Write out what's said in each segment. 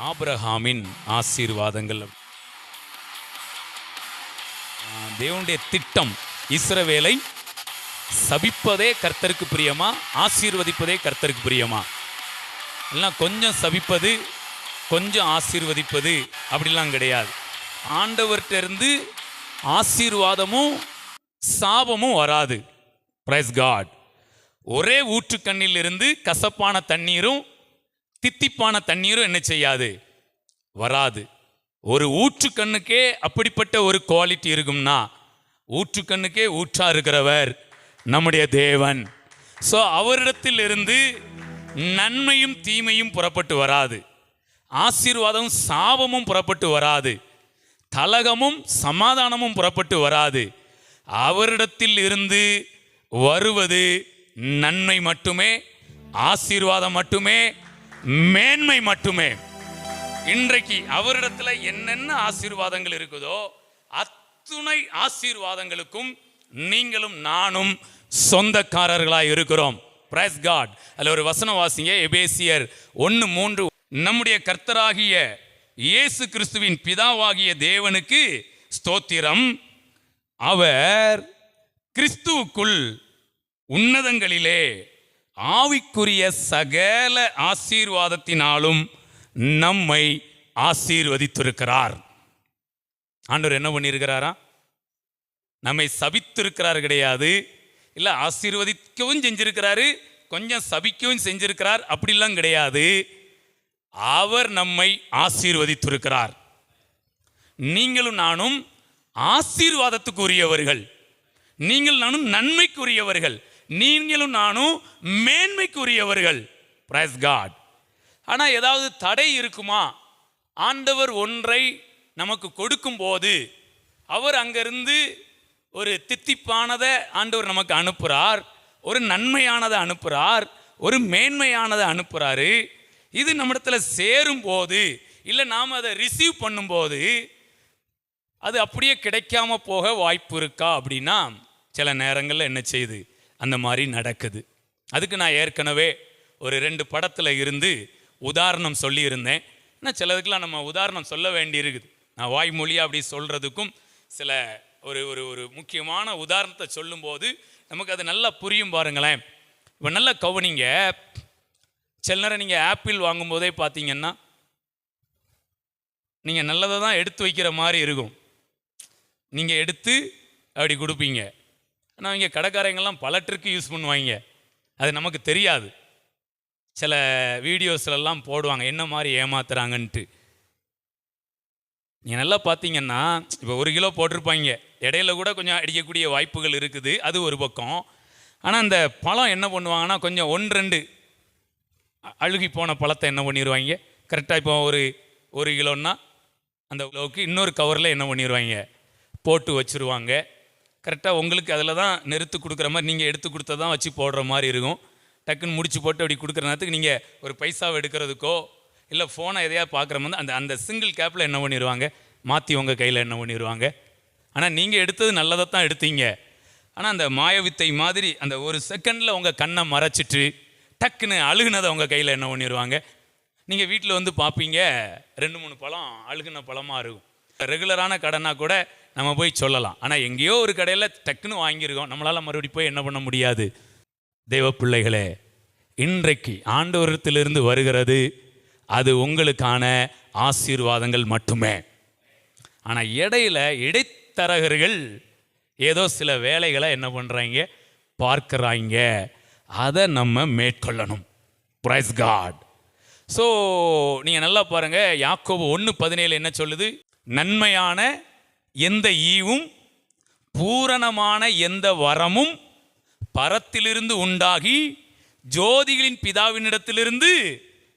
ஆபிரஹாமின் ஆசீர்வாதங்கள். தேவனுடைய திட்டம் இஸ்ரவேலை சபிப்பதே கர்த்தருக்கு பிரியமா? ஆசீர்வதிப்பதே கர்த்தருக்கு பிரியமா? எல்லாம் கொஞ்சம் சபிப்பது கொஞ்சம் ஆசீர்வதிப்பது அப்படிலாம் கிடையாது. ஆண்டவர்கிட்ட இருந்து ஆசீர்வாதமும் சாபமும் வராது. பிரைஸ் காட் ஒரே ஊற்றுக்கண்ணிலிருந்து கசப்பான தண்ணீரும் தித்திப்பான தண்ணீரும் என்ன செய்யாது? வராது. ஒரு ஊற்றுக்கண்ணுக்கே அப்படிப்பட்ட ஒரு குவாலிட்டி இருக்கும்னா ஊற்றுக்கண்ணுக்கே ஊற்றா இருக்கிறவர் நம்முடைய தேவன். ஸோ அவரிடத்தில் இருந்து நன்மையும் தீமையும் புறப்பட்டு வராது. ஆசீர்வாதமும் சாபமும் புறப்பட்டு வராது. தலகமும் சமாதானமும் புறப்பட்டு வராது. அவரிடத்தில் இருந்து வருவது நன்மை மட்டுமே ஆசீர்வாதம் மட்டுமே மேன்மை மட்டுமே. இன்றைக்கு அவரிடத்துல என்னென்ன ஆசீர்வாதங்கள் இருக்குதோ அத்துணை ஆசீர்வாதங்களுக்கும் நீங்களும் நானும் சொந்தக்காரர்களாக இருக்கிறோம். பிரைஸ் காட் அதில் ஒரு வசனம் வாசிங்க. எபேசியர் ஒன்று மூன்று. நம்முடைய கர்த்தராகிய இயேசு கிறிஸ்துவின் பிதாவாகிய தேவனுக்கு ஸ்தோத்திரம். அவர் கிறிஸ்துவுக்குள் உன்னதங்களிலே ஆவிக்குரிய சகல ஆசீர்வாதத்தினாலும் நம்மை ஆசீர்வதித்திருக்கிறார். ஆண்டவர் என்ன பண்ணியிருக்கிறாரா? நம்மை சபித்திருக்கிறார் கிடையாது. இல்லை ஆசீர்வதிக்கவும் செஞ்சிருக்கிறாரு கொஞ்சம் சபிக்கவும் செஞ்சிருக்கிறார் அப்படிலாம் கிடையாது. அவர் நம்மை ஆசீர்வதித்திருக்கிறார். நீங்களும் நானும் ஆசீர்வாதத்துக்குரியவர்கள். நீங்கள் நானும் நன்மைக்குரியவர்கள். நீங்களும் நானும் மேன்மைக்குரியவர்கள். பிரைஸ் காட் ஆனால் ஏதாவது தடை இருக்குமா? ஆண்டவர் ஒன்றை நமக்கு கொடுக்கும்போது அவர் அங்கிருந்து ஒரு தித்திப்பானதை ஆண்டவர் நமக்கு அனுப்புகிறார் ஒரு நன்மையானதை அனுப்புகிறார் ஒரு மேன்மையானதை அனுப்புகிறாரு இது நம்மிடத்தில் சேரும் போது இல்லை நாம் அதை ரிசீவ் பண்ணும்போது அது அப்படியே கிடைக்காம போக வாய்ப்பு இருக்கா அப்படின்னா சில நேரங்களில் என்ன செய்யுது அந்த மாதிரி நடக்குது. அதுக்கு நான் ஏற்கனவே ஒரு ரெண்டு படத்தில் இருந்து உதாரணம் சொல்லியிருந்தேன். ஆனால் சிலதுக்கெலாம் நம்ம உதாரணம் சொல்ல வேண்டியிருக்குது. நான் வாய்மொழியாக அப்படி சொல்கிறதுக்கும் சில ஒரு ஒரு ஒரு முக்கியமான உதாரணத்தை சொல்லும்போது நமக்கு அது நல்லா புரியும் பாருங்களேன். இப்போ நல்லா கவனிங்க சில நேரம் நீங்கள் ஆப்பிள் வாங்கும்போதே பார்த்தீங்கன்னா நீங்கள் நல்லதை தான் எடுத்து வைக்கிற மாதிரி இருக்கும். நீங்கள் எடுத்து அப்படி கொடுப்பீங்க. ஆனால் இங்கே கடைக்காரங்கெல்லாம் பல ட்ரிக்கு யூஸ் பண்ணுவாங்க. அது நமக்கு தெரியாது. சில வீடியோஸ்லலாம் போடுவாங்க என்ன மாதிரி ஏமாத்துறாங்கன்ட்டு. நீங்கள் நல்லா பார்த்தீங்கன்னா இப்போ ஒரு கிலோ போட்டிருப்பாங்க. இடையில கூட கொஞ்சம் அடிக்கக்கூடிய வாய்ப்புகள் இருக்குது. அது ஒரு பக்கம். ஆனால் அந்த பழம் என்ன பண்ணுவாங்கன்னா கொஞ்சம் ஒன்று ரெண்டு அழுகி போன பழத்தை என்ன பண்ணிடுவாங்க கரெக்டாக இப்போ ஒரு ஒரு கிலோன்னா அந்த கிலோவுக்கு இன்னொரு கவரில் என்ன பண்ணிடுவாங்க போட்டு வச்சுருவாங்க. கரெக்டாக உங்களுக்கு அதில் தான் நிறுத்து கொடுக்குற மாதிரி நீங்கள் எடுத்து கொடுத்ததான் வச்சு போடுற மாதிரி இருக்கும். டக்குன்னு முடிச்சு போட்டு அப்படி கொடுக்குற நேரத்துக்கு நீங்கள் ஒரு பைசாவை எடுக்கிறதுக்கோ இல்லை ஃபோனை எதையா பார்க்குற மாதிரி அந்த அந்த சிங்கிள் கேப்பில் என்ன பண்ணிடுவாங்க மாற்றி உங்கள் கையில் என்ன பண்ணிடுவாங்க ஆனால் நீங்கள் எடுத்தது நல்லதை தான் எடுத்தீங்க. ஆனால் அந்த மாயவித்தை மாதிரி அந்த ஒரு செகண்டில் உங்கள் கண்ணை மறைச்சிட்டு டக்குன்னு அழுகுனதை உங்கள் கையில் என்ன பண்ணிடுவாங்க நீங்கள் வீட்டில் வந்து பார்ப்பீங்க ரெண்டு மூணு பழம் அழுகுன பழமாக இருக்கும். ரெகுலரான கடைனா கூட நம்ம போய் சொல்லலாம். ஆனால் எங்கேயோ ஒரு கடையில் டக்குன்னு வாங்கியிருக்கோம். நம்மளால் மறுபடி போய் என்ன பண்ண முடியாது? தெய்வ பிள்ளைகளே இன்றைக்கு ஆண்டவரத்திலிருந்து வருகிறது. அது உங்களுக்கான ஆசீர்வாதங்கள் மட்டுமே. ஆனால் இடையில இடைத்தரகர்கள் ஏதோ சில வேலைகளை என்ன பண்ணுறாங்க பார்க்குறாங்க. அதை நம்ம மேற்கொள்ளணும். பிரைஸ் காட் ஸோ நீங்கள் நல்லா பாருங்கள் யாக்கோபு ஒன்று பதினேழு என்ன சொல்லுது? நன்மையான எந்த ஈவும் பூரணமான எந்த வரமும் பரத்திலிருந்து உண்டாகி ஜோதிகளின் பிதாவினிடத்திலிருந்து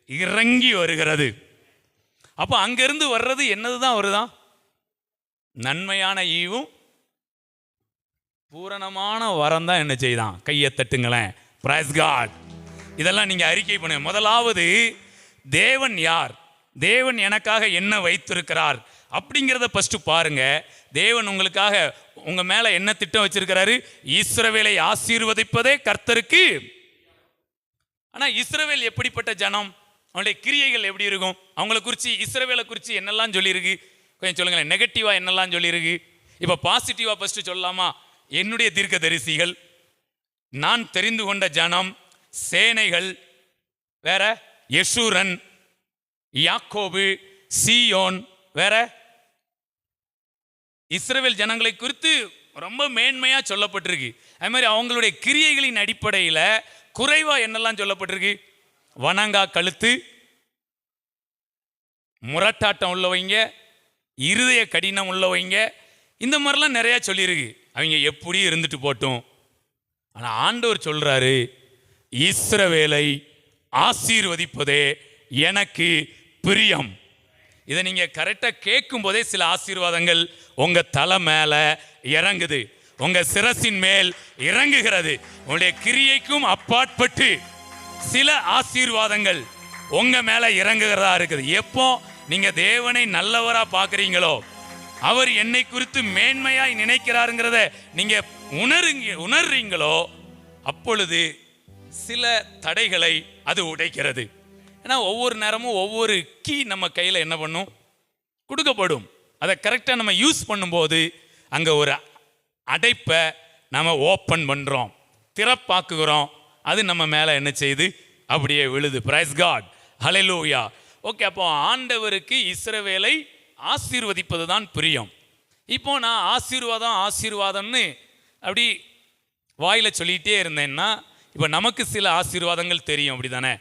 இறங்கி வருகிறது. அப்போ அங்கிருந்து வர்றது என்னது தான் வருதான் நன்மையான ஈவும் பூரணமான வரம் தான் என்ன செய்தான்? கையை தட்டுங்களேன். பிரைஸ் காட் இதெல்லாம் நீங்கள் அறிக்கை பண்ணுங்க. முதலாவது தேவன் யார்? தேவன் எனக்காக என்ன வைத்திருக்கிறார்? அப்படிங்கிறத ஃபஸ்ட்டு பாருங்க. தேவன் உங்களுக்காக உங்கள் மேலே என்ன திட்டம் வச்சிருக்கிறாரு? இஸ்ரவேலை ஆசீர்வதிப்பதே கர்த்தருக்கு. ஆனால் இஸ்ரவேல் எப்படிப்பட்ட ஜனம்? அவனுடைய கிரியைகள் எப்படி இருக்கும்? அவங்கள குறித்து இஸ்ரவேலை குறித்து என்னெல்லாம் சொல்லியிருக்கு? கொஞ்சம் சொல்லுங்களேன். நெகட்டிவாக என்னெல்லாம் சொல்லியிருக்கு? இப்போ பாசிட்டிவாக ஃபஸ்ட்டு சொல்லலாமா? என்னுடைய தீர்க்க தரிசிகள் நான் தெரிந்து கொண்ட ஜனம் சேனைகள் வேற யசூரன் யாக்கோபு சியோன் வேற இஸ்ரேல் ஜனங்களை குறித்து ரொம்ப மேன்மையாக சொல்லப்பட்டிருக்கு. அது மாதிரி அவங்களுடைய கிரியைகளின் அடிப்படையில் குறைவாக என்னெல்லாம் சொல்லப்பட்டிருக்கு? வணங்கா கழுத்து முரட்டாட்டம் உள்ளவங்க இருதய கடினம் உள்ளவங்க இந்த மாதிரிலாம் நிறையா சொல்லியிருக்கு. அவங்க எப்படி இருந்துட்டு போட்டோம்? ஆனால் ஆண்டவர் சொல்கிறாரு இஸ்ரவேலை ஆசீர்வதிப்பதே எனக்கு பிரியம். இதை நீங்கள் கரெக்டாக கேட்கும் போதே சில ஆசீர்வாதங்கள் உங்க தலை மேல இறங்குது. உங்க சிரசின் மேல் இறங்குகிறது. உங்களுடைய கிரியைக்கும் அப்பாற்பட்டு சில ஆசீர்வாதங்கள் உங்க மேல இறங்குகிறதா இருக்குது. எப்போ நீங்க தேவனை நல்லவரா பார்க்குறீங்களோ அவர் என்னை குறித்து மேன்மையாய் நினைக்கிறாருங்கிறத நீங்க உணருங்க உணர்றீங்களோ அப்பொழுது சில தடைகளை அது உடைக்கிறது. ஏன்னா ஒவ்வொரு நேரமும் ஒவ்வொரு கீ நம்ம கையில் என்ன பண்ணும்? கொடுக்கப்படும். அதை கரெக்டாக நம்ம யூஸ் பண்ணும்போது அங்கே ஒரு அடைப்பை நம்ம ஓப்பன் பண்ணுறோம் திறப்பாக்குகிறோம். அது நம்ம மேலே என்ன செய்யுது அப்படியே விழுது. பிரைஸ் காட் ஹலெலூயா ஓகே அப்போ ஆண்டவருக்கு இஸ்ரவேலை ஆசீர்வதிப்பது தான் பிரியம். இப்போ நான் ஆசீர்வாதம் ஆசீர்வாதம்னு அப்படி வாயில் சொல்லிகிட்டே இருந்தேன்னா இப்போ நமக்கு சில ஆசீர்வாதங்கள் தெரியும். அப்படி தானே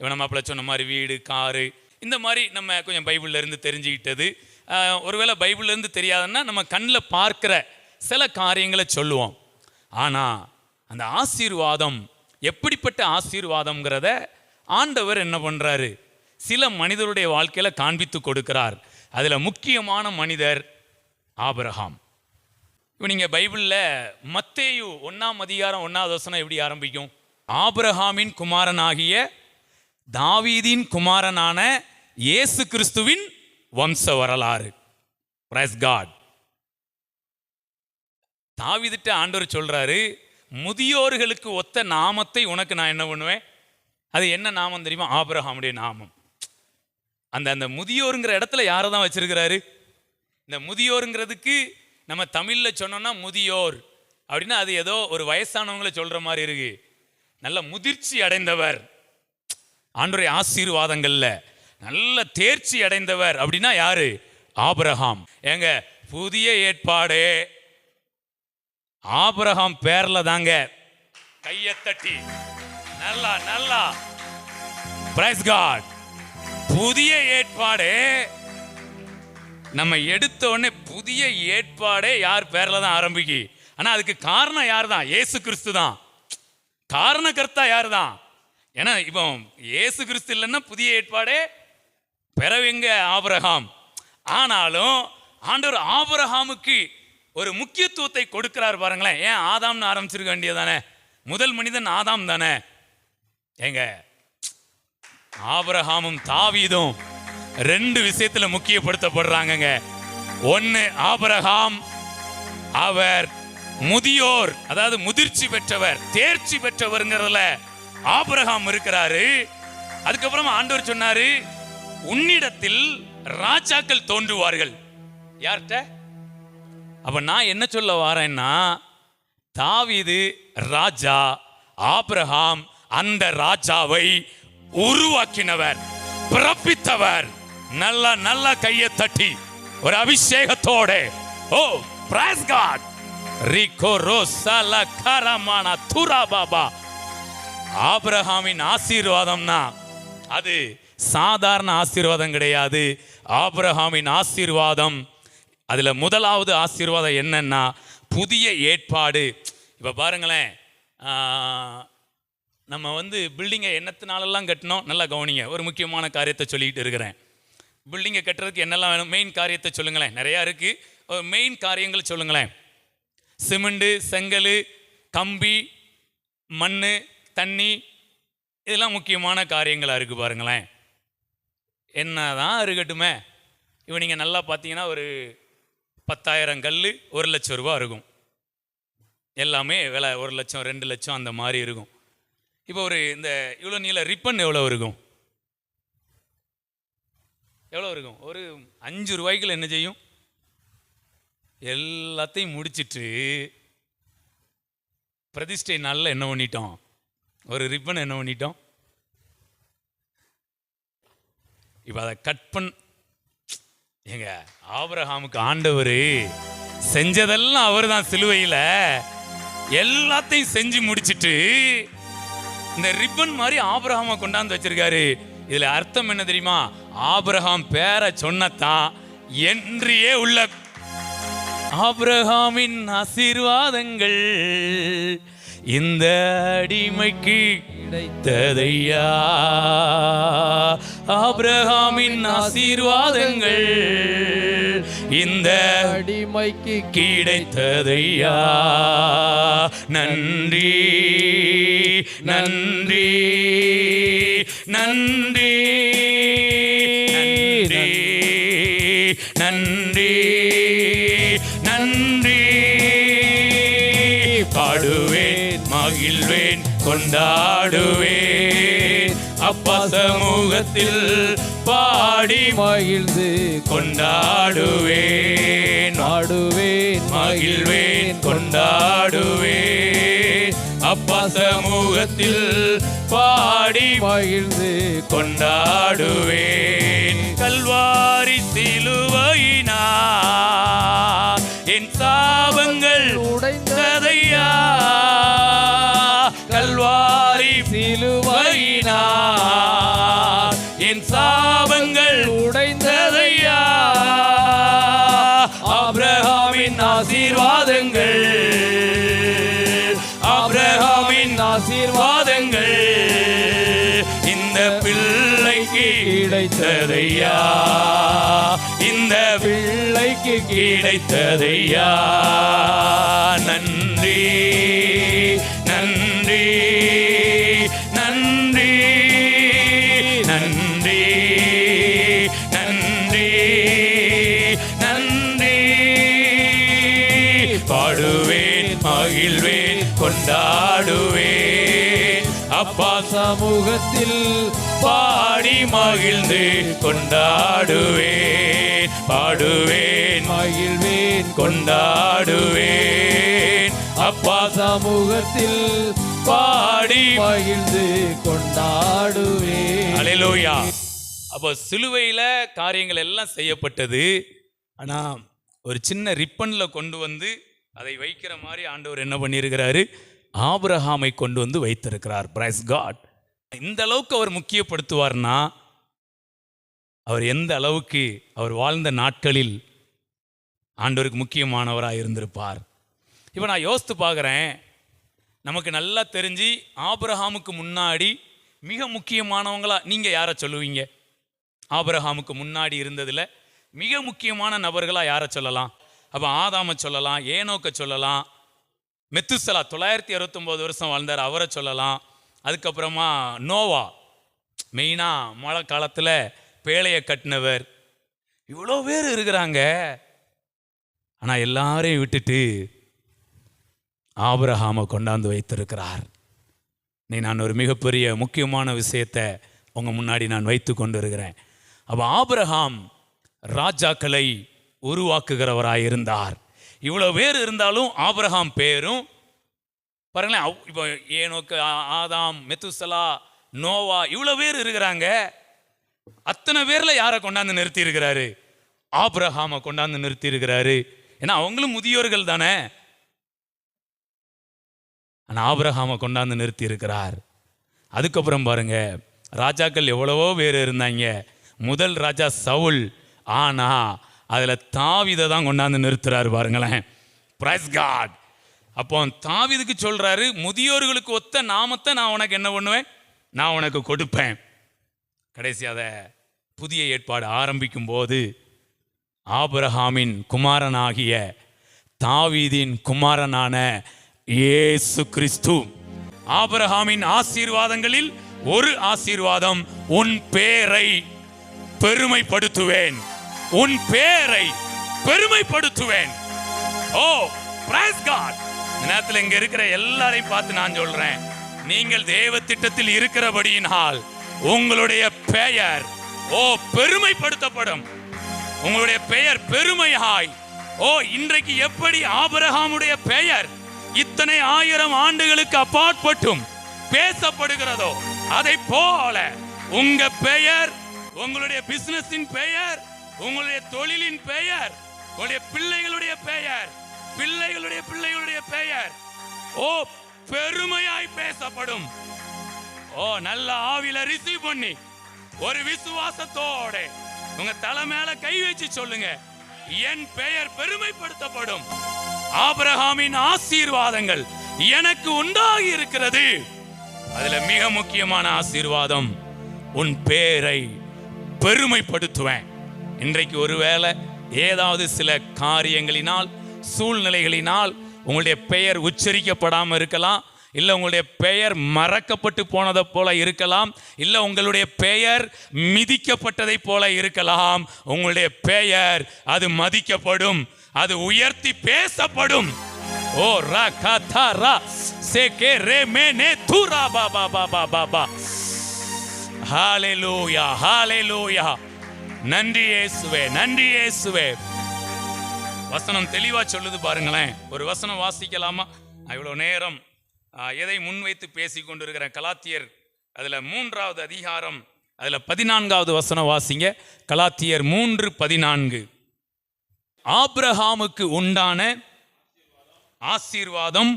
இப்போ நம்ம அப்பல சொன்ன மாதிரி வீடு காரு இந்த மாதிரி நம்ம கொஞ்சம் பைபிளில் இருந்து தெரிஞ்சுக்கிட்டது. ஒருவேளை பைபிள்லேருந்து தெரியாதுன்னா நம்ம கண்ணில் பார்க்குற சில காரியங்களை சொல்லுவோம். ஆனால் அந்த ஆசீர்வாதம் எப்படிப்பட்ட ஆசீர்வாதம்ங்கிறத ஆண்டவர் என்ன பண்ணுறாரு சில மனிதருடைய வாழ்க்கையில் காண்பித்து கொடுக்கிறார். அதில் முக்கியமான மனிதர் ஆபரகாம். இப்போ நீங்கள் பைபிளில் மத்தேயு ஒன்றாம் அதிகாரம் ஒன்றாவது வசனம் எப்படி ஆரம்பிக்கும்? ஆபிரகாமின் குமாரனாகிய தாவீதின் குமாரனான இயேசு கிறிஸ்துவின் வம்ச வரலாறு. பிரஸ் காட் தாவிதிட்ட ஆண்டவர் சொல்கிறாரு முதியோர்களுக்கு ஒத்த நாமத்தை உனக்கு நான் என்ன பண்ணுவேன்? அது என்ன நாமம் தெரியுமா? ஆபிரஹாமுடைய நாமம். அந்த அந்த முதியோருங்கிற இடத்துல யாரை தான் வச்சிருக்கிறாரு? இந்த முதியோருங்கிறதுக்கு நம்ம தமிழில் சொன்னோம்னா முதியோர். அப்படின்னா அது ஏதோ ஒரு வயசானவங்கள சொல்கிற மாதிரி இருக்கு. நல்ல முதிர்ச்சி அடைந்தவர். ஆண்டுடைய ஆசீர்வாதங்களில். நல்ல தேர்ச்சி அடைந்தவர் அப்படின்னா யாரு? ஆபரகாம். ஏங்க புதிய ஏற்பாடு. ஆபரகாம் பேர்ல தாங்க. கையை தட்டி. நல்லா நல்லா. பிரைஸ் காட் புதிய ஏற்பாடு. நம்ம எடுத்த உடனே புதிய ஏற்பாடே யார் பேர்ல தான் ஆரம்பிக்கு? ஆனா அதுக்கு காரணம் யார் தான் ஏசு கிறிஸ்து தான். காரணக்கர்த்தா யார் தான் ஏன்னா இப்போ இயேசு கிறிஸ்து இல்லைன்னா புதிய ஏற்பாடே பிறவிங்க ஆபரகாம். ஆனாலும் ஆண்டவர் ஆபரகாமுக்கு ஒரு முக்கியத்துவத்தை கொடுக்கிறார் பாருங்களேன். ஏன்? ஆதாம்னு ஆரம்பிச்சிருக்க வேண்டியதானே முதல் மனிதன் ஆதாம் தானே? ஏங்க ஆபரகாமும் தாவீதும் ரெண்டு விஷயத்துல முக்கியப்படுத்தப்படுறாங்கங்க. ஒன்னு ஆபரகாம் அவர் முதியோர் அதாவது முதிர்ச்சி பெற்றவர் தேர்ச்சி பெற்றவர்ங்கிறதுல ஆபரகாம் இருக்கிறாரு. அதுக்கப்புறம் ஆண்டவர் சொன்னாரு உன்னிடத்தில் ராஜாக்கள் தோன்றுவார்கள். யார்கிட்ட? அப்ப நான் என்ன சொல்ல வாரேன்னா தாவிது ராஜா ஆப்ரஹாம் அந்த ராஜாவை உருவாக்கினவர் பிறப்பித்தவர். நல்ல நல்ல கையை தட்டி ஒரு அபிஷேகத்தோட. ஓ பிரைஸ் காட் ரிகோ ரோசல கரமான துரா பாபா. ஆப்ரஹாமின் ஆசீர்வாதம்னா அது சாதாரண ஆசீர்வாதம் கிடையாது. ஆப்ரஹாமின் ஆசீர்வாதம். அதில் முதலாவது ஆசீர்வாதம் என்னன்னா புதிய ஏற்பாடு. இப்போ பாருங்களேன் நம்ம வந்து பில்டிங்கை என்னத்தினாலெல்லாம் கட்டினோம்? நல்லா கவனிங்க ஒரு முக்கியமான காரியத்தை சொல்லிக்கிட்டு இருக்கிறேன். பில்டிங்கை கட்டுறதுக்கு என்னெல்லாம் வேணும்? மெயின் காரியத்தை சொல்லுங்களேன். நிறையா இருக்குது மெயின் காரியங்கள் சொல்லுங்களேன். சிமெண்டு செங்கல் கம்பி மண் தண்ணி இதெல்லாம் முக்கியமான காரியங்களாக இருக்குது பாருங்களேன். என்னதான் இருக்கட்டுமே. இப்போ நீங்கள் நல்லா பார்த்தீங்கன்னா ஒரு பத்தாயிரம் கல் ஒரு லட்சம் ரூபா இருக்கும். எல்லாமே விலை ஒரு லட்சம் ரெண்டு லட்சம் அந்த மாதிரி இருக்கும். இப்போ ஒரு இந்த இவ்வளோ நீள ரிப்பன் எவ்வளோ இருக்கும்? எவ்வளோ இருக்கும்? ஒரு அஞ்சு ரூபாய்க்குள்ள என்ன செய்யும்? எல்லாத்தையும் முடிச்சிட்டு பிரதிஷ்டை நாளில் என்ன பண்ணிட்டோம்? ஒரு ரிப்பன் என்ன பண்ணிட்டோம்? இப்போ அதை கட் பண் ஏங்க ஆபரகாமுக்கு ஆண்டவர் செஞ்சதெல்லாம் அவர் தான் சிலுவையில். எல்லாத்தையும் செஞ்சு முடிச்சிட்டு இந்த ரிப்பன் மாதிரி ஆபரகாமை கொண்டாந்து வச்சிருக்காரு. இதுல அர்த்தம் என்ன தெரியுமா? ஆபிரகாம் பேரை சொன்னதான் என்றியே உள்ள ஆபிரகாமின் ஆசீர்வாதங்கள் இந்த அடிமைக்கு கிடைத்ததையா ஆபிரகாமின் ஆசீர்வாதங்கள் இந்த அடிமைக்கு கிடைத்ததையா? நன்றி நன்றி நன்றி நன்றி நன்றி. கொண்டாடுவே. அப்பா சமூகத்தில் பாடி மகிழ்ந்து கொண்டாடுவேன் ஆடுவேன் மகிழ்வேன் கொண்டாடுவேன் அப்பா சமூகத்தில் பாடி மகிழ்ந்து கொண்டாடுவேன். கல்வாரி சிலுவையினா என் சாபங்கள் உடைந்த சிலுவையினார். என் சாபங்கள் உடைந்ததையா? அப்ரஹாமின் ஆசீர்வாதங்கள். அப்ரஹாமின் ஆசீர்வாதங்கள். இந்த பிள்ளைக்கு கிடைத்ததையா? இந்த பிள்ளைக்கு கிடைத்ததையா? நன்றி சமூகத்தில் பாடி மகிழ்ந்து கொண்டாடுவேன். பாடுவேன். மகிழ்வேன். கொண்டாடுவேன். அப்பா சமூகத்தில் பாடி மகிழ்ந்து கொண்டாடுவேன். அலையிலோயா. அப்போ சிலுவையில காரியங்கள் எல்லாம் செய்யப்பட்டது. ஆனா ஒரு சின்ன ரிப்பன்ல கொண்டு வந்து அதை வைக்கிற மாதிரி ஆண்டவர் என்ன பண்ணியிருக்கிறாரு? ஆபிரகாமை கொண்டு வந்து வைத்திருக்கிறார். பிரைஸ் காட் இந்த அளவுக்கு அவர் முக்கியப்படுத்துவார்னா அவர் எந்த அளவுக்கு அவர் வாழ்ந்த நாட்களில் ஆண்டவருக்கு முக்கியமானவராக இருந்திருப்பார். இப்போ நான் யோசித்து பார்க்குறேன் நமக்கு நல்லா தெரிஞ்சு ஆபிரஹாமுக்கு முன்னாடி மிக முக்கியமானவங்களா நீங்கள் யாரை சொல்லுவீங்க? ஆபிரஹாமுக்கு முன்னாடி இருந்ததில் மிக முக்கியமான நபர்களாக யாரை சொல்லலாம்? அப்போ ஆதாமை சொல்லலாம் ஏனோக்க சொல்லலாம் மெத்துசலா தொள்ளாயிரத்தி அறுபத்தொம்போது வருஷம் வாழ்ந்தார் அவரை சொல்லலாம். அதுக்கப்புறமா நோவா. மெயினாக மழை காலத்தில் பேழையை கட்டினவர். இவ்வளோ பேர் இருக்கிறாங்க. ஆனால் எல்லாரையும் விட்டுட்டு ஆபரஹாமை கொண்டாந்து வைத்திருக்கிறார். நீ நான் ஒரு மிகப்பெரிய முக்கியமான விஷயத்தை உங்கள் முன்னாடி நான் வைத்து கொண்டு இருக்கிறேன் அப்போ ஆபரஹாம் ராஜாக்களை உருவாக்குகிறவராக இருந்தார் இவ்வளோ பேர் இருந்தாலும் ஆபரஹாம் பேரும் பாருங்களேன் அவ்- இப்போ ஏனோக்கு ஆதாம் மெத்துசலா நோவா இவ்வளோ பேர் இருக்கிறாங்க. அத்தனை பேரில் யாரை கொண்டாந்து நிறுத்தி இருக்கிறாரு கொண்டாந்து நிறுத்தி இருக்கிறாரு ஏன்னா அவங்களும் முதியோர்கள் தானே. ஆனால் ஆப்ரஹாமை கொண்டாந்து நிறுத்தி இருக்கிறார் அதுக்கப்புறம் பாருங்க ராஜாக்கள் எவ்வளவோ பேர் இருந்தாங்க. முதல் ராஜா சவுல். ஆனா அதில் தாவிதை தான் கொண்டாந்து நிறுத்துறாரு பாருங்களேன். ப்ரைஸ் காட் அப்போ தாவிதுக்கு சொல்றாரு முதியோர்களுக்கு ஒத்த நாமத்தை நான் உனக்கு என்ன பண்ணுவேன்? நான் உனக்கு கொடுப்பேன். கடைசியாக அதை புதிய ஏற்பாடு ஆரம்பிக்கும் போது ஆபரஹாமின் குமாரனாகிய தாவீதின் குமாரனான இயேசு கிறிஸ்து ஆபரஹாமின் ஆசீர்வாதங்களில் ஒரு ஆசீர்வாதம் உன் பேரை பெருமைப்படுத்துவேன். உன் பேரை பெருமைப்படுத்துவேன். ஓ பிரைஸ் காட் நேரத்தில் இங்க இருக்கிற எல்லாரையும் பார்த்து நான் சொல்றேன். நீங்கள் தேவ திட்டத்தில் இருக்கிறபடியினால் உங்களுடைய பெயர் ஓ பெருமைப்படுத்தப்படும். உங்களுடைய பெயர் பெருமையாய். ஓ இன்றைக்கு எப்படி ஆபரகாமுடைய பெயர் இத்தனை ஆயிரம் ஆண்டுகளுக்கு அப்பாற்பட்டும் பேசப்படுகிறதோ அதை போல உங்க பெயர் உங்களுடைய பிசினஸின் பெயர் உங்களுடைய தொழிலின் பெயர் உங்களுடைய பிள்ளைகளுடைய பெயர் பிள்ளைகளுடைய பிள்ளைகளுடைய பெயர். ஓ பெருமையாய் பேசப்படும். ஓ நல்ல ஆவில ரிசீவ் பண்ணி ஒரு விசுவாசத்தோட உங்க தலை மேல கை வச்சு சொல்லுங்க. என் பெயர் பெருமைப்படுத்தப்படும். ஆபிரகாமின் ஆசீர்வாதங்கள் எனக்கு உண்டாகி இருக்கிறது. அதுல மிக முக்கியமான ஆசீர்வாதம் உன் பேரை பெருமைப்படுத்துவேன். இன்றைக்கு ஒருவேளை ஏதாவது சில காரியங்களினால் சூழ்நிலைகளினால் உங்களுடைய பெயர் உச்சரிக்கப்படாமல் இருக்கலாம் இல்லை உங்களுடைய பெயர் மறக்கப்பட்டு போனதை போல இருக்கலாம் இல்லை உங்களுடைய பெயர் மிதிக்கப்பட்டதை போல இருக்கலாம். உங்களுடைய பெயர் அது மதிக்கப்படும் அது உயர்த்தி பேசப்படும். ஓ ரா கா தா ரா சே கே ரே மே நே தூ ரா பா பா பா பா பா பா. ஹாலே லோயா நன்றி இயேசுவே நன்றி இயேசுவே. வசனம் தெளிவா சொல்லுது பாருங்களேன். ஒரு வசனம் வாசிக்கலாமா? இவ்வளோ நேரம் எதை முன்வைத்து பேசி கொண்டிருக்கிற கலாத்தியர்? அதுல மூன்றாவது அதிகாரம் அதுல பதினான்காவது வசனம் வாசிங்க. கலாத்தியர் மூன்று பதினான்கு. ஆப்ரஹாமுக்கு உண்டான ஆசீர்வாதம்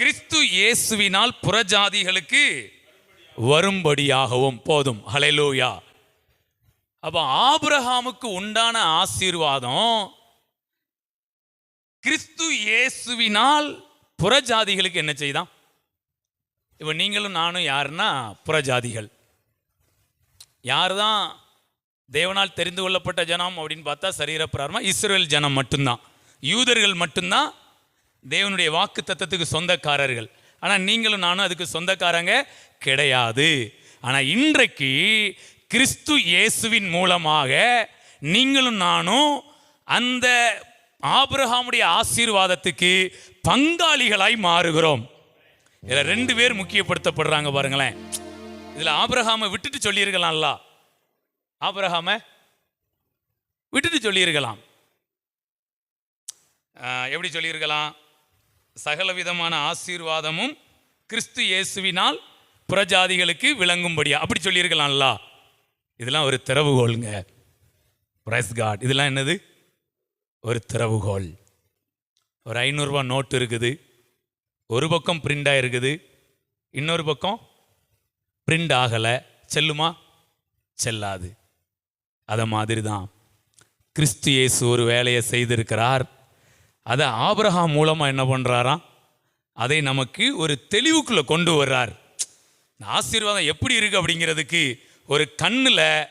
கிறிஸ்து இயேசுவினால் புறஜாதிகளுக்கு வரும்படியாகவும் போதும். ஹலெலோயா அப்போ ஆபிரகாமுக்கு உண்டான ஆசீர்வாதம் கிறிஸ்து இயேசுவினால் புறஜாதிகளுக்கு என்ன செய்தான்? இப்போ நீங்களும் நானும் யாருன்னா புறஜாதிகள். யார் தான் தேவனால் தெரிந்து கொள்ளப்பட்ட ஜனம் அப்படின்னு பார்த்தா சரீரப்பிராரமா இஸ்ரேல் ஜனம் மட்டும்தான். யூதர்கள் மட்டும்தான் தேவனுடைய வாக்கு தத்தத்துக்கு சொந்தக்காரர்கள். ஆனால் நீங்களும் நானும் அதுக்கு சொந்தக்காரங்க கிடையாது. ஆனால் இன்றைக்கு கிறிஸ்து இயேசுவின் மூலமாக நீங்களும் நானும் அந்த ஆபிரஹாமுடைய ஆசீர்வாதத்துக்கு பங்காளிகளாய் மாறுகிறோம். இதில் ரெண்டு பேர் முக்கியப்படுத்தப்படுறாங்க பாருங்களேன். இதில் ஆபிரஹாமை விட்டுட்டு சொல்லியிருக்கலாம்ல. ஆபிரஹாம விட்டுட்டு சொல்லியிருக்கலாம். எப்படி சொல்லியிருக்கலாம்? சகல விதமான ஆசீர்வாதமும் கிறிஸ்து இயேசுவினால் புறஜாதிகளுக்கு விளங்கும்படியா? அப்படி சொல்லியிருக்கலாம்ல. இதெல்லாம் ஒரு திறவுகோலுங்க பிரைஸ் காட் இதெல்லாம் என்னது? ஒரு திறவுகோல் ஒரு ஐநூறுரூவா நோட்டு இருக்குது. ஒரு பக்கம் பிரிண்ட் இருக்குது இன்னொரு பக்கம் பிரிண்ட் ஆகலை. செல்லுமா? செல்லாது. அதை மாதிரி தான் கிறிஸ்து இயேசு ஒரு வேலையை செய்திருக்கிறார். அதை ஆபிரகாம் மூலமாக என்ன பண்ணுறாராம் அதை நமக்கு ஒரு தெளிவுக்குள்ளே கொண்டு வர்றார். ஆசீர்வாதம் எப்படி இருக்குது அப்படிங்கிறதுக்கு ஒரு கண்ணில்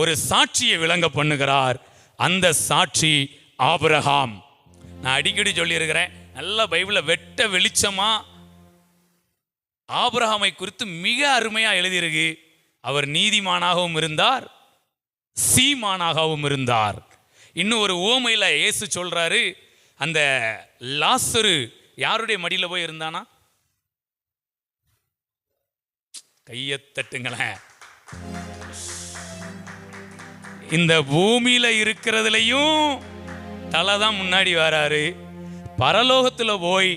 ஒரு சாட்சியை விளங்க பண்ணுகிறார். அந்த சாட்சி ஆபரகாம். நான் அடிக்கடி சொல்லியிருக்கிறேன் நல்ல பைபிளில் வெட்ட வெளிச்சமா ஆபரகாமை குறித்து மிக அருமையா எழுதியிருக்கு. அவர் நீதிமானாகவும் இருந்தார் சீமானாகவும் இருந்தார். இன்னும் ஒரு ஓமையில் இயேசு சொல்றாரு அந்த லாசரு யாருடைய மடியில் போய் இருந்தானா? கையை தட்டுங்களேன். இந்த பூமியில இருக்கிறதுலையும் தலை தான் முன்னாடி வராரு. பரலோகத்துல போய்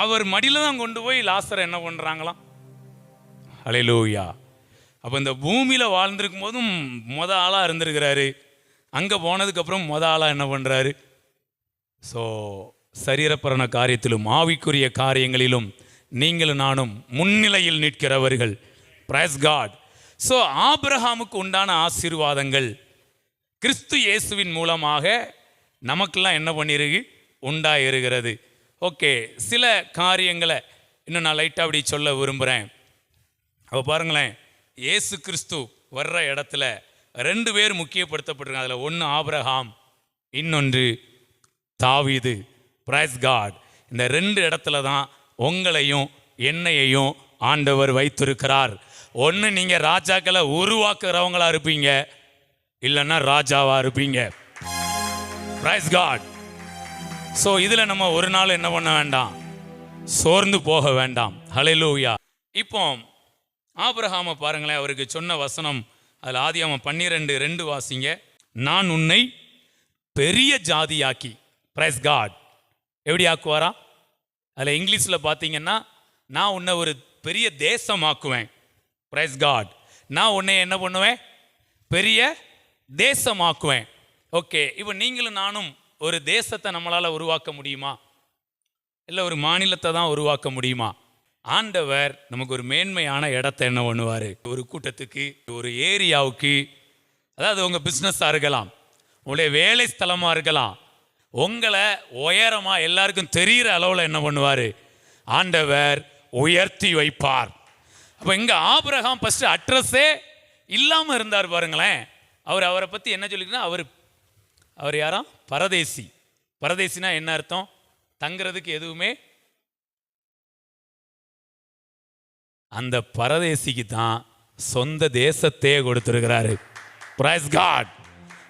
அவர் மடியில தான் கொண்டு போய் லாசரை என்ன பண்றாங்களாம்? அலையிலூயா அப்போ இந்த பூமியில வாழ்ந்திருக்கும் போதும் மொத ஆளா இருந்திருக்கிறாரு. அங்க போனதுக்கு அப்புறம் மொத ஆளா என்ன பண்றாரு? ஸோ சரீரப்பரண காரியத்திலும் ஆவிக்குரிய காரியங்களிலும் நீங்களும் நானும் முன்னிலையில் நிற்கிறவர்கள். பிரைஸ் காட் ஸோ ஆபிரஹாமுக்கு உண்டான ஆசீர்வாதங்கள் கிறிஸ்து இயேசுவின் மூலமாக நமக்கெல்லாம் என்ன பண்ணிருக்கு உண்டாயிருக்கிறது. ஓகே சில காரியங்களை இன்னும் நான் லைட்டாக அப்படி சொல்ல விரும்புகிறேன் அப்போ பாருங்களேன் இயேசு கிறிஸ்து வர்ற இடத்துல ரெண்டு பேர் முக்கியப்படுத்தப்பட்டிருக்காங்க. அதில் ஒன்று ஆபிரஹாம் இன்னொன்று தாவிது. பிரைஸ் காட் இந்த ரெண்டு இடத்துல தான் உங்களையும் என்னையையும் ஆண்டவர் வைத்திருக்கிறார். ஒன்று நீங்கள் ராஜாக்களை உருவாக்குறவங்களா இருப்பீங்க. இல்லைன்னா ராஜாவா இருப்பீங்க. ப்ரைஸ் காட் ஸோ இதில் நம்ம ஒரு நாள் என்ன பண்ண வேண்டாம்? சோர்ந்து போக வேண்டாம். ஹalleluya இப்போ ஆபிரகாமை பாருங்களேன் அவருக்கு சொன்ன வசனம். அதில் ஆதியாம பன்னிரெண்டு ரெண்டு வாசிங்க. நான் உன்னை பெரிய ஜாதியாக்கி. ப்ரைஸ் காட் எப்படி ஆக்குவாரா? அதில் இங்கிலீஷில் பார்த்தீங்கன்னா நான் உன்னை ஒரு பெரிய தேசமாக்குவேன். பிரைஸ் காட் நான் உன்னை என்ன பண்ணுவேன்? பெரிய தேசமாக்குவேன். ஓகே இப்போ நீங்களும் நானும் ஒரு தேசத்தை நம்மளால் உருவாக்க முடியுமா? இல்லை ஒரு மாநிலத்தை தான் உருவாக்க முடியுமா? ஆண்டவர் நமக்கு ஒரு மேன்மையான இடத்த என்ன பண்ணுவார்? ஒரு கூட்டத்துக்கு ஒரு ஏரியாவுக்கு அதாவது உங்கள் பிஸ்னஸாக இருக்கலாம். உங்களுடைய வேலை ஸ்தலமாக இருக்கலாம். உங்களை உயரமாக எல்லாருக்கும் தெரிகிற அளவில் என்ன பண்ணுவார்? ஆண்டவர் உயர்த்தி வைப்பார். அப்போ இங்கே ஆபிரகாம் ஃபஸ்ட்டு அட்ரஸே இல்லாமல் இருந்தார் பாருங்களேன். அவர் அவரை பற்றி என்ன சொல்லிக்கணும் அவர் அவர் யாரா? பரதேசி. பரதேசினா என்ன அர்த்தம்? தங்குறதுக்கு எதுவுமே அந்த பரதேசிக்கு தான் சொந்த தேசத்தையே கொடுத்துருக்கிறாரு. பிரைஸ் காட்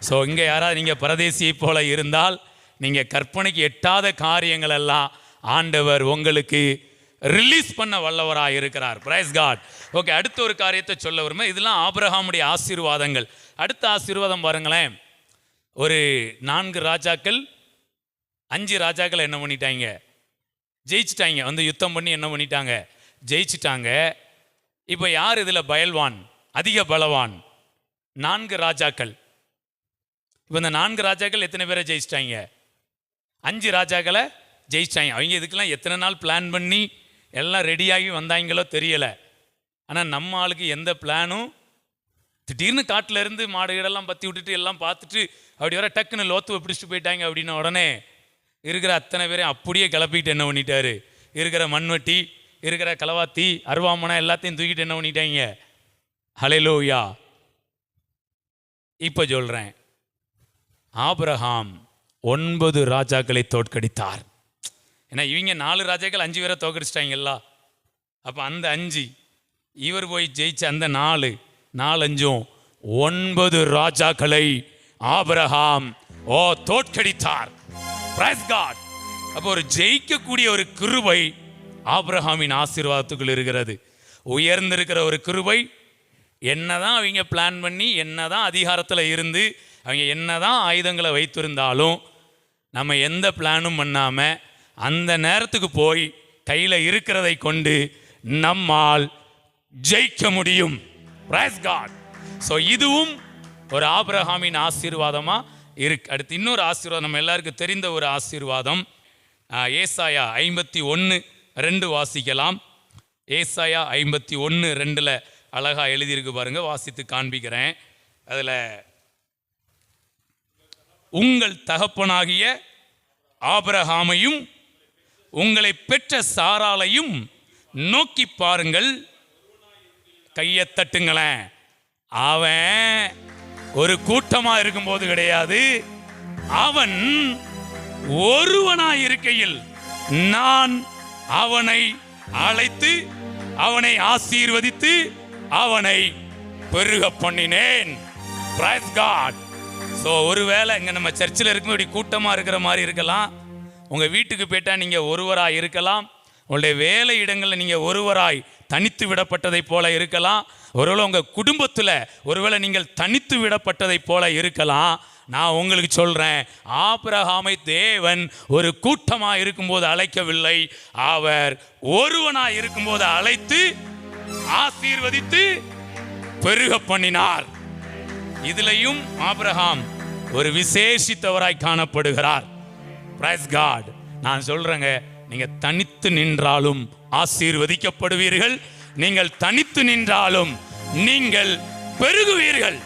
ஸோ இங்கே யாராவது நீங்கள் பரதேசியை போல இருந்தால் நீங்கள் கற்பனைக்கு எட்டாத காரியங்கள் எல்லாம் ஆண்டவர் உங்களுக்கு ரிலீஸ் பண்ண வல்லவராக இருக்கிறார். பிரைஸ் காட் ஓகே அடுத்த ஒரு காரியத்தை சொல்ல வருமே இதெல்லாம் ஆபிரகாமுடைய ஆசீர்வாதங்கள். அடுத்த ஆசீர்வாதம் பாருங்களேன். ஒரு நான்கு ராஜாக்கள் அஞ்சு ராஜாக்கள் என்ன பண்ணிட்டாங்க? ஜெயிச்சிட்டாங்க. வந்து யுத்தம் பண்ணி என்ன பண்ணிட்டாங்க? ஜெயிச்சிட்டாங்க. இப்போ யார் இதில் பயல்வான்? அதிக பலவான். நான்கு ராஜாக்கள். இப்போ இந்த நான்கு ராஜாக்கள் எத்தனை பேரை ஜெயிச்சிட்டாங்க? அஞ்சு ராஜாக்களை ஜெயிச்சாங்க அவங்க இதுக்கெல்லாம் எத்தனை நாள் பிளான் பண்ணி எல்லாம் ரெடியாகி வந்தாங்களோ தெரியலை. ஆனால் நம்ம ஆளுக்கு எந்த பிளானும் திடீர்னு காட்டிலேருந்து மாடு இடெல்லாம் பற்றி விட்டுட்டு எல்லாம் பார்த்துட்டு அப்படி வர டக்குன்னு லோத்துவை பிடிச்சிட்டு போயிட்டாங்க அப்படின்ன உடனே இருக்கிற அத்தனை பேரையும் அப்படியே கிளப்பிக்கிட்டு என்ன பண்ணிட்டாரு? இருக்கிற மண்வெட்டி இருக்கிற களவாத்தி அருவாமனை எல்லாத்தையும் தூக்கிட்டு என்ன பண்ணிட்டாங்க? ஹலெலோயா இப்போ சொல்கிறேன் ஆபிரஹாம் ஒன்பது ராஜாக்களை தோற்கடித்தார். ஏன்னா இவங்க நாலு ராஜாக்கள் அஞ்சு பேரை தோற்கடிச்சிட்டாங்கல்ல அப்போ அந்த அஞ்சு இவர் போய் ஜெயிச்ச அந்த நாலு நாலஞ்சும் ஒன்பது ராஜாக்களை ஆபரகாம் ஓ தோற்கடித்தார். அப்போ ஒரு ஜெயிக்கக்கூடிய ஒரு கிருபை ஆப்ரஹாமின் ஆசீர்வாதத்துக்குள் இருக்கிறது. உயர்ந்திருக்கிற ஒரு கிருபை என்னதான் அவங்க பிளான் பண்ணி என்னதான் அதிகாரத்தில் இருந்து அவங்க என்னதான் ஆயுதங்களை வைத்திருந்தாலும் நம்ம எந்த பிளானும் பண்ணாமல் அந்த நேரத்துக்கு போய் கையில் இருக்கிறதை கொண்டு நம்மால் ஜெயிக்க முடியும். ஸோ இதுவும் ஒரு ஆபிரகாமின் ஆசீர்வாதமாக இருக்கு அடுத்து இன்னொரு ஆசீர்வாதம் நம்ம எல்லாருக்கும் தெரிந்த ஒரு ஆசீர்வாதம். ஏசாயா ஐம்பத்தி ஒன்று ரெண்டு வாசிக்கலாம். ஏசாயா ஐம்பத்தி ஒன்று ரெண்டில் அழகாக எழுதியிருக்கு பாருங்கள் வாசித்து காண்பிக்கிறேன். அதில் உங்கள் தகப்பனாகிய ஆபிரகாமையும் உங்களை பெற்ற சாராலையும் நோக்கி பாருங்கள். கையை தட்டுங்களேன். அவன் ஒரு கூட்டமா இருக்கும்போது கிடையாது. அவன் ஒருவனாய் இருக்கையில் நான் அவனை அழைத்து அவனை ஆசீர்வதித்து அவனை பெருக பண்ணினேன். Praise ஸோ ஒருவேளை இங்கே நம்ம சர்ச்சில் இருக்கும் இப்படி கூட்டமாக இருக்கிற மாதிரி இருக்கலாம். உங்கள் வீட்டுக்கு போயிட்டால் நீங்கள் ஒருவராக இருக்கலாம். உங்களுடைய வேலை இடங்களில் நீங்கள் ஒருவராய் தனித்து விடப்பட்டதைப் போல இருக்கலாம். ஒருவேளை உங்கள் குடும்பத்தில் ஒருவேளை நீங்கள் தனித்து விடப்பட்டதைப் போல இருக்கலாம். நான் உங்களுக்கு சொல்கிறேன் ஆபிரகாமை தேவன் ஒரு கூட்டமாக இருக்கும்போது அழைக்கவில்லை. அவர் ஒருவனாக இருக்கும்போது அழைத்து ஆசீர்வதித்து பெருக பண்ணினார். இதுலையும் ஆபிரகாம் ஒரு விசேஷித்தவராய் காணப்படுகிறார். பிரைஸ் காட் நான் சொல்றேங்க நீங்க தனித்து நின்றாலும் ஆசீர்வதிக்கப்படுவீர்கள். நீங்கள் தனித்து நின்றாலும் நீங்கள் பெருகுவீர்கள்.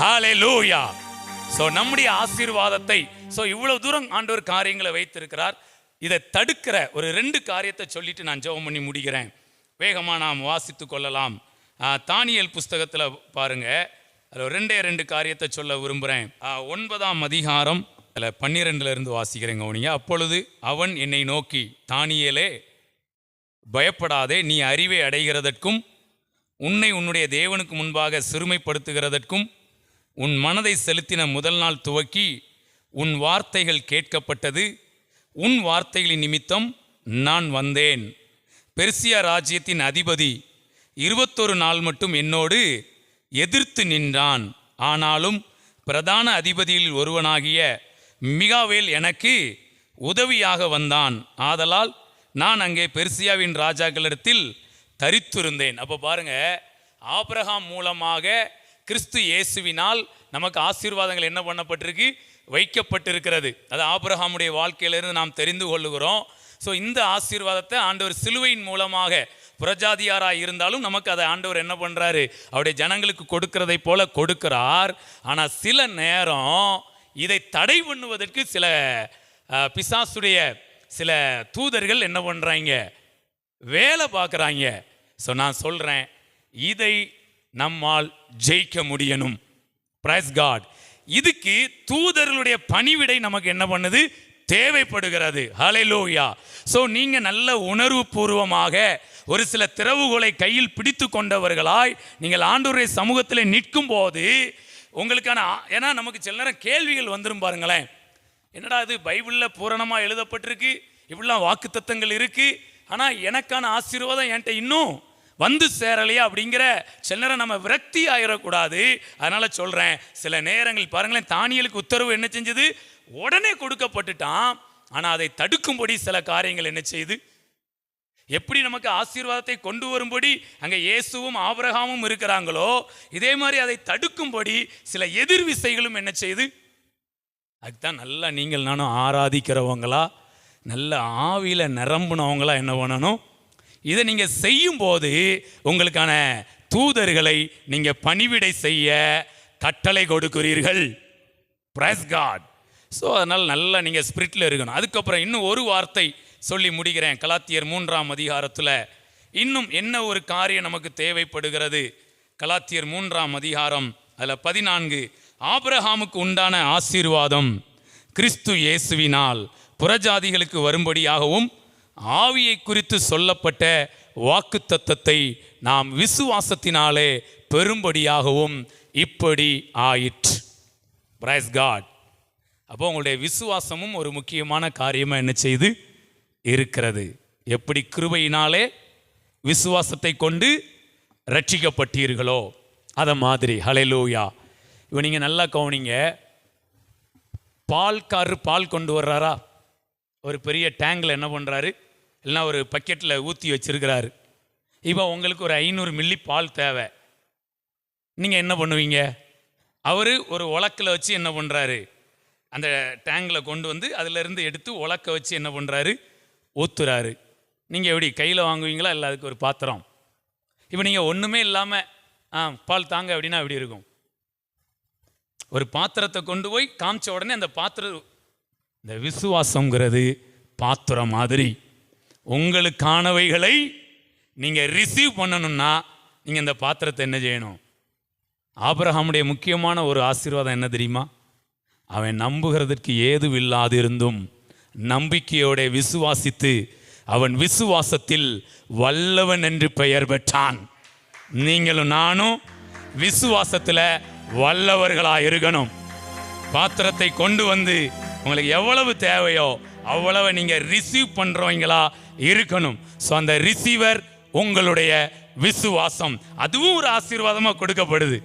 ஹாலே லூயா சோ நம்முடைய ஆசீர்வாதத்தை சோ இவ்வளவு தூரம் ஆண்டவர் காரியங்களை வைத்திருக்கிறார். இதை தடுக்கிற ஒரு ரெண்டு காரியத்தை சொல்லிட்டு நான் ஜெபம் பண்ணி முடிக்கிறேன். வேகமாக நாம் வாசித்து கொள்ளலாம். தானியல் புஸ்தகத்தில் பாருங்க. அதில் ரெண்டே ரெண்டு காரியத்தை சொல்ல விரும்புகிறேன் ஒன்பதாம் அதிகாரம் அதில் பன்னிரெண்டுலேருந்து வாசிக்கிறேங்க உனிங்க அப்பொழுது அவன் என்னை நோக்கி தானியேலே பயப்படாதே நீ அறிவை அடைகிறதற்கும் உன்னை உன்னுடைய தேவனுக்கு முன்பாக சிறுமைப்படுத்துகிறதற்கும் உன் மனதை செலுத்தின முதல் நாள் துவக்கி உன் வார்த்தைகள் கேட்கப்பட்டது உன் வார்த்தைகளின் நிமித்தம் நான் வந்தேன். பெர்சியா ராஜ்யத்தின் அதிபதி இருபத்தொரு நாள் மட்டும் என்னோடு எதிர்த்து நின்றான். ஆனாலும் பிரதான அதிபதியில் ஒருவனாகிய மிகாவேல் எனக்கு உதவியாக வந்தான். ஆதலால் நான் அங்கே பெர்சியாவின் ராஜாக்களிடத்தில் தரித்திருந்தேன். அப்போ பாருங்க ஆபிரகாம் மூலமாக கிறிஸ்து இயேசுவினால் நமக்கு ஆசீர்வாதங்கள் என்ன பண்ணப்பட்டிருக்கு? வைக்கப்பட்டிருக்கிறது. அது ஆபிரகாமுடைய வாழ்க்கையிலிருந்து நாம் தெரிந்து கொள்ளுகிறோம். ஸோ இந்த ஆசீர்வாதத்தை ஆண்டவர் சிலுவையின் மூலமாக புரஜாதியாராக இருந்தாலும் நமக்கு அதை ஆண்டவர் என்ன பண்ணுறாரு அவருடைய ஜனங்களுக்கு கொடுக்கிறதை போல கொடுக்கிறார். ஆனால் சில நேரம் இதை தடை பண்ணுவதற்கு சில பிசாசுடைய சில தூதர்கள் என்ன பண்ணுறாங்க வேலை பார்க்குறாங்க. ஸோ நான் சொல்கிறேன் இதை நம்மால் ஜெயிக்க முடியணும். பிரைஸ் காட் இதுக்கு தூதர்களுடைய பணிவிடை நமக்கு என்ன பண்ணுது? தேவைப்படுகிறது. ஹalleluya ஸோ நீங்கள் நல்ல உணர்வு பூர்வமாக ஒரு சில திறவுகோலை கையில் பிடித்து கொண்டவர்களாய் நீங்கள் ஆண்டவருடைய சமூகத்தில் நிற்கும் போது உங்களுக்கான ஆ- ஏன்னா நமக்கு சில நேரம் கேள்விகள் வந்துரும் பாருங்களேன். என்னடா இது பைபிளில் பூரணமாக எழுதப்பட்டிருக்கு இப்படிலாம் வாக்குத்தத்தங்கள் இருக்குது ஆனால் எனக்கான ஆசீர்வாதம் என்கிட்ட இன்னும் வந்து சேரலையா அப்படிங்கிற சில நேரம் நம்ம விரக்தி ஆயிடக்கூடாது அதனால் சொல்கிறேன் சில நேரங்கள் பாருங்களேன் தானியலுக்கு உத்தரவு என்ன செஞ்சது? உடனே கொடுக்கப்பட்டுட்டான் ஆனால் அதை தடுக்கும்படி சில காரியங்கள் என்ன செய்யுது? எப்படி நமக்கு ஆசீர்வாதத்தை கொண்டு வரும்படி அங்கே இயேசுவும் ஆபரகாமும் இருக்கிறாங்களோ இதே மாதிரி அதை தடுக்கும்படி சில எதிர் விசைகளும் என்ன செய்யுது அதுதான் நல்லா நீங்கள் நானும் ஆராதிக்கிறவங்களா நல்ல ஆவியில் நிரம்பினவங்களா என்ன பண்ணணும்? இதை நீங்கள் செய்யும்போது உங்களுக்கான தூதர்களை நீங்கள் பணிவிடை செய்ய கட்டளை கொடுக்கிறீர்கள். பிரஸ் காட் ஸோ அதனால் நல்லா நீங்கள் ஸ்பிரிட்டில் இருக்கணும். அதுக்கப்புறம் இன்னும் ஒரு வார்த்தை சொல்லி முடிக்கிறேன் கலாத்தியர் மூன்றாம் அதிகாரத்தில் இன்னும் என்ன ஒரு காரியம் நமக்கு தேவைப்படுகிறது? கலாத்தியர் மூன்றாம் அதிகாரம் அதில் பதினான்கு ஆபிரஹாமுக்கு உண்டான ஆசீர்வாதம் கிறிஸ்து இயேசுவினால் புறஜாதிகளுக்கு வரும்படியாகவும் ஆவியை குறித்து சொல்லப்பட்ட வாக்குத்தத்தத்தை நாம் விசுவாசத்தினாலே பெறும்படியாகவும் இப்படி ஆயிற்று. பிரைஸ் காட் அப்போ உங்களுடைய விசுவாசமும் ஒரு முக்கியமான காரியமாக என்ன செய்து? இருக்கிறது. எப்படி கிருபையினாலே விசுவாசத்தை கொண்டு ரட்சிக்கப்பட்டீர்களோ அதை மாதிரி. ஹலெலூயா இப்போ நீங்கள் நல்லா கவனிங்க. பால்காரரு பால் கொண்டு வர்றாரா? ஒரு பெரிய டேங்கில் என்ன பண்ணுறாரு இல்லைனா ஒரு பக்கெட்டில் ஊற்றி வச்சிருக்கிறாரு. இப்போ உங்களுக்கு ஒரு ஐநூறு மில்லி பால் தேவை. நீங்கள் என்ன பண்ணுவீங்க? அவர் ஒரு உலக்கில் வச்சு என்ன பண்ணுறாரு அந்த டேங்கில் கொண்டு வந்து அதிலிருந்து எடுத்து உலக்க வச்சு என்ன பண்ணுறாரு ஊத்துறாரு. நீங்கள் எப்படி கையில் வாங்குவீங்களா? இல்லை அதுக்கு ஒரு பாத்திரம்? இப்போ நீங்கள் ஒன்றுமே இல்லாமல் ஆ பால் தாங்க அப்படின்னா எப்படி இருக்கும்? ஒரு பாத்திரத்தை கொண்டு போய் காமிச்ச உடனே அந்த பாத்திரம் இந்த விசுவாசங்கிறது பாத்திரம் மாதிரி. உங்களுக்கானவைகளை நீங்கள் ரிசீவ் பண்ணணும்னா நீங்கள் இந்த பாத்திரத்தை என்ன செய்யணும்? ஆபிரகாமுடைய முக்கியமான ஒரு ஆசீர்வாதம் என்ன தெரியுமா? அவன் நம்புகிறதற்கு ஏதுவில்லாதிருந்தும் நம்பிக்கையோட விசுவாசித்து அவன் விசுவாசத்தில் வல்லவன் என்று பெயர் பெற்றான். நீங்களும் நானும் விசுவாசத்தில் வல்லவர்களாக இருக்கணும். பாத்திரத்தை கொண்டு வந்து உங்களுக்கு எவ்வளவு தேவையோ அவ்வளவு நீங்கள் ரிசீவ் பண்ணுறவங்களா இருக்கணும். ஸோ அந்த ரிசீவர் உங்களுடைய விசுவாசம். அதுவும் ஒரு ஆசீர்வாதமாக கொடுக்கப்படுது.